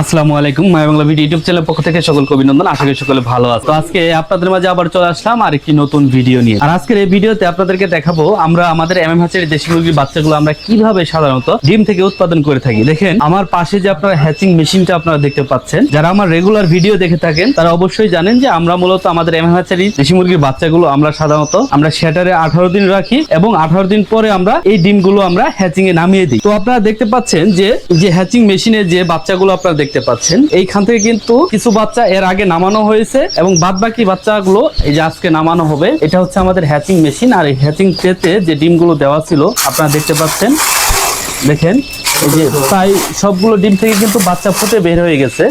আসসালামু আলাইকুম, Maya Bangla video YouTube channel পক্ষ থেকে সকল অভিনন্দন। আশা করি সকলে ভালো আছে। আজকে আপনাদের মাঝে আবার চলে আসলাম আর একটি নতুন ভিডিও নিয়ে। আর আজকের এই ভিডিওতে আপনাদেরকে দেখাবো আমরা আমাদের এমএম হাঁচের দেশি মুরগির বাচ্চাগুলো আমরা কীভাবে সাধারণত ডিম থেকে উৎপাদন করে থাকি। দেখেন, আমার পাশে যে আপনারা হ্যাচিং মেশিনটা আপনারা দেখতে পাচ্ছেন, যারা আমার রেগুলার ভিডিও দেখে থাকেন, তারা অবশ্যই জানেন যে আমরা মূলত আমাদের এমএম হাঁচের দেশি মুরগির বাচ্চাগুলো আমরা সাধারণত আমরা সেটারে আঠারো দিন রাখি এবং আঠারো দিন পরে আমরা এই ডিমগুলো আমরা হ্যাচিং এ নামিয়ে দিই। তো আপনারা দেখতে পাচ্ছেন যে যে হ্যাচিং মেশিনে যে বাচ্চাগুলো আপনারা দেখতে পাচ্ছেন। এইখান থেকে কিন্তু কিছু বাচ্চা এর আগে নামানো হয়েছে এবং বাদ বাকি বাচ্চাগুলো এই যে আজকে নামানো হবে, এটা হচ্ছে আমাদের হ্যাচিং মেশিন আর এই হ্যাচিং ট্রেতে যে ডিমগুলো দেওয়া ছিল, আপনারা দেখতে পাচ্ছেন। দেখেন, এই যে প্রায় সবগুলো ডিম থেকে কিন্তু বাচ্চা ফুটে বের হয়ে গেছে।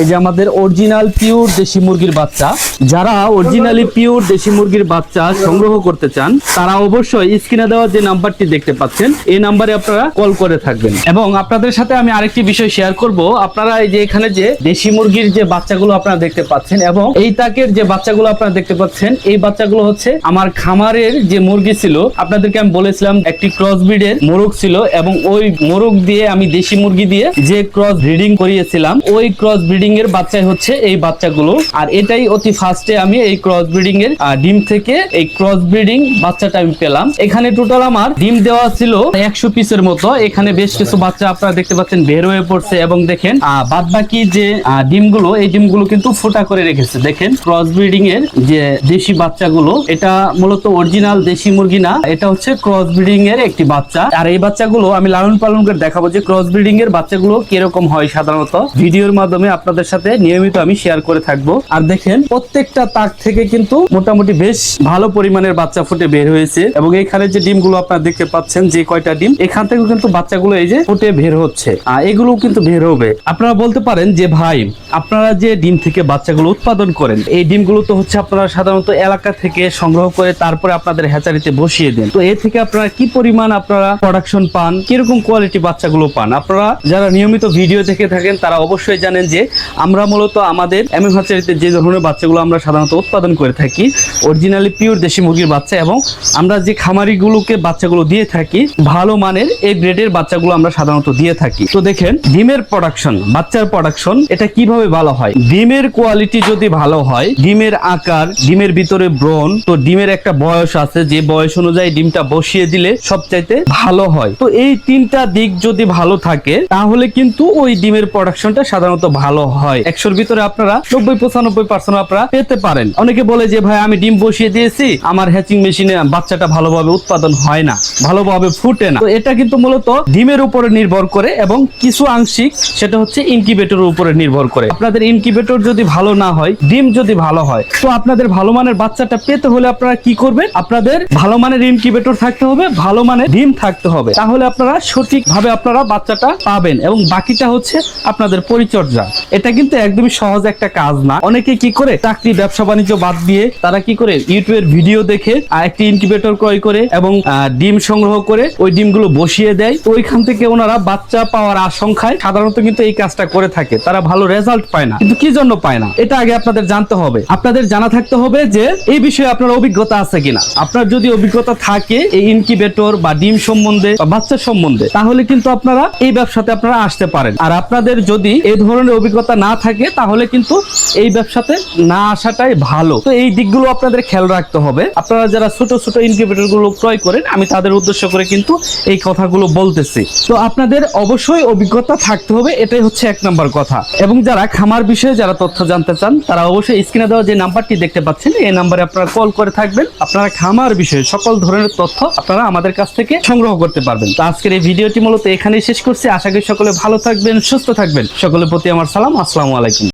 এই যে আমাদের অরিজিনাল পিওর দেশি মুরগির বাচ্চা, যারা অরিজিনালি পিওর দেশি মুরগির বাচ্চা সংগ্রহ করতে চান, তারা অবশ্যই স্ক্রিনে দেওয়া যে নাম্বারটি দেখতে পাচ্ছেন, এই নাম্বারে আপনারা কল করে থাকবেন। এবং আপনাদের সাথে আমি আরেকটি বিষয় শেয়ার করব, আপনারা এই যে এখানে যে দেশি মুরগির যে বাচ্চাগুলো আপনারা দেখতে পাচ্ছেন এবং এই তাকের যে বাচ্চাগুলো আপনারা দেখতে পাচ্ছেন, এই বাচ্চাগুলো হচ্ছে আমার খামারের যে মুরগি ছিল, আপনাদেরকে আমি বলেছিলাম একটি ক্রস ব্রিডের মোরগ ছিল এবং ওই মোরগ দিয়ে আমি দেশি মুরগি দিয়ে যে ক্রস ব্রিডিং করিয়েছিলাম, ওই ক্রস ব্রিডিং এর বাচ্চাই হচ্ছে এই বাচ্চাগুলো। আর এটাই অতি ফার্স্টে আমি এই ক্রস ব্রিডিং এর ডিম থেকে এই ক্রস ব্রিডিং বাচ্চাটা আমি পেলাম। এখানে টোটাল আমার ডিম দেওয়া ছিল একশো পিসের মতো। এখানে বেশ কিছু বাচ্চা আপনারা দেখতে পাচ্ছেন বের হয়ে পড়ছে এবং দেখেন বাদ বাকি যে ডিমগুলো, এই ডিমগুলো কিন্তু ফোটা করে রেখেছে। দেখেন ক্রস ব্রিডিং এর যে দেশি বাচ্চাগুলো, এটা মূলত অরিজিনাল দেশি মুরগি না, এটা হচ্ছে ক্রস ব্রিডিং এর একটি বাচ্চা। আর এই বাচ্চাগুলো আমি লালন পালন করে দেখাবো যে ক্রস ব্রিডিং এর বাচ্চাগুলো কীরকম হয় সাধারণত। ভিডিওর মাধ্যমে আপনাদের সাথে নিয়মিত আমি শেয়ার করে থাকব। আর দেখেন, প্রত্যেকটা তাক থেকে কিন্তু মোটামুটি বেশ ভালো পরিমাণের বাচ্চা ফুটে বের হয়েছে। এবং এখানে যে ডিমগুলো আপনারা দেখতে পাচ্ছেন, যে কয়টা ডিম, এখান থেকে কিন্তু বাচ্চাগুলো এই যে ফুটে বের হচ্ছে। আর এগুলো কিন্তু বের হবে। আপনারা বলতে পারেন যে, ভাই, আপনারা যে ডিম থেকে বাচ্চাগুলো উৎপাদন করেন, এই ডিমগুলো তো হচ্ছে আপনারা সাধারণত এলাকা থেকে সংগ্রহ করে তারপরে আপনাদের হ্যাচারিতে বসিয়ে দেন। তো এ থেকে আপনারা কি পরিমাণ আপনারা প্রোডাকশন পান, কীরকম কোয়ালিটি বাচ্চাগুলো পান? আপনারা যারা নিয়মিত ভিডিও দেখে থাকেন, তারা অবশ্যই জানেন যে আমরা মূলত আমাদের এমএম হ্যাচারিতে যে ধরনের বাচ্চাগুলো আমরা সাধারণত উৎপাদন করে থাকি অরিজিনালি পিওর দেশি মুরগির বাচ্চা এবং আমরা যে খামারিগুলোকে বাচ্চাগুলো দিয়ে থাকি, ভালো মানের এই গ্রেডের বাচ্চাগুলো আমরা সাধারণত দিয়ে থাকি। তো দেখেন, ডিমের প্রোডাকশন বাচ্চার প্রোডাকশন এটা কীভাবে ভালো হয়? ডিমের কোয়ালিটি যদি ভালো হয়, ডিমের আকার, ডিমের ভিতরে ব্রণ তো ডিমের একটা বয়স আছে, যে বয়স অনুযায়ী ডিমটা বসিয়ে দিলে সবচাইতে ভালো হয়। তো এই তিনটা দিক যদি ভালো থাকে, তাহলে কিন্তু ওই ডিমের প্রোডাকশনটা সাধারণত ভালো হয়। একশোর ভিতরে আপনারা নব্বই, পঁচানব্বই পার্সেন্ট আপনারা পেতে পারেন। অনেকে বলে যে, ভাই, আমি ডিম বসিয়ে দিয়েছি, আমার হ্যাচিং মেশিনে বাচ্চাটা ভালোভাবে উৎপাদন হয় না, ভালোভাবে ফুটে না। এটা কিন্তু মূলত ডিমের উপরে নির্ভর করে এবং কিছু আংশিক সেটা হচ্ছে ইনকিউবেটরের উপরে নির্ভর করে। আপনাদের ইনকিউবেটর যদি ভালো না হয়, ডিম যদি ভালো হয়, তো আপনাদের ভালো মানের বাচ্চাটা পেতে হলে আপনারা কি করবেন? আপনাদের ভালো মানের ইনকিউবেটর থাকতে হবে, ভালো মানের ডিম থাকতে হবে। তাহলে আপনারা সঠিকভাবে আপনারা বাচ্চাটা পাবেন এবং বাকিটা হচ্ছে আপনাদের পরিচর্যা। এটা কিন্তু একদমই সহজ একটা কাজ না। অনেকে কি করে? চাকরি, ব্যবসা, বাণিজ্য বাদ দিয়ে তারা কি করে? ইউটিউবের ভিডিও দেখে একটি ইনকিউবেটর ক্রয় করে এবং ডিম সংগ্রহ করে ওই ডিমগুলো বসিয়ে দেয়। ওইখান থেকে ওনারা বাচ্চা পাওয়ার আশঙ্কায় সাধারণত কিন্তু এই কাজটা করে থাকে। তারা ভালো রেজাল্ট পায় না। কিন্তু কি জন্য পায় না? এটা আগে আপনাদের জানতে হবে। আপনাদের জানা থাকতে হবে যে এই বিষয়ে আপনার অভিজ্ঞতা আছে কিনা। আপনার যদি অভিজ্ঞতা থাকে এই ইনকিউবেটর বা ডিম সম্বন্ধে বা বাচ্চা সম্বন্ধে, তাহলে কিন্তু আপনারা এই ব্যবসাতে আপনারা আসতে পারেন। আর আপনাদের যদি এই ধরনের অভিজ্ঞতা না থাকে, তাহলে কিন্তু এই ব্যবসাতে না আসাটাই ভালো। তো এই দিকগুলো আপনাদের খেয়াল রাখতে হবে। আপনারা যারা ছোট ছোট ইনকিউবেটরগুলো ক্রয় করেন, আমি তাদের উদ্দেশ্য করে কিন্তু এই কথাগুলো বলতেছি। তো আপনাদের অবশ্যই অভিজ্ঞতা থাকতে হবে, এটাই হচ্ছে এক নম্বর কথা। এবং যারা খামার বিষয়ে যারা তথ্য জানতে চান, তারা অবশ্যই স্ক্রিনে দেওয়া যে নাম্বারটি দেখতে পাচ্ছেন, এই নাম্বারে আপনারা কল করে থাকবেন। আপনারা খামার বিষয়ে সকল ধরনের তথ্য আপনারা আমাদের কাছ থেকে সংগ্রহ করতে পারবেন। তো আজকের এই ভিডিওটি মূলত এখানেই শেষ করছি। আশা করি সকলে ভালো থাকবেন, সুস্থ থাকবেন। সকলের প্রতি আমার সালাম। আসসালামু আলাইকুম।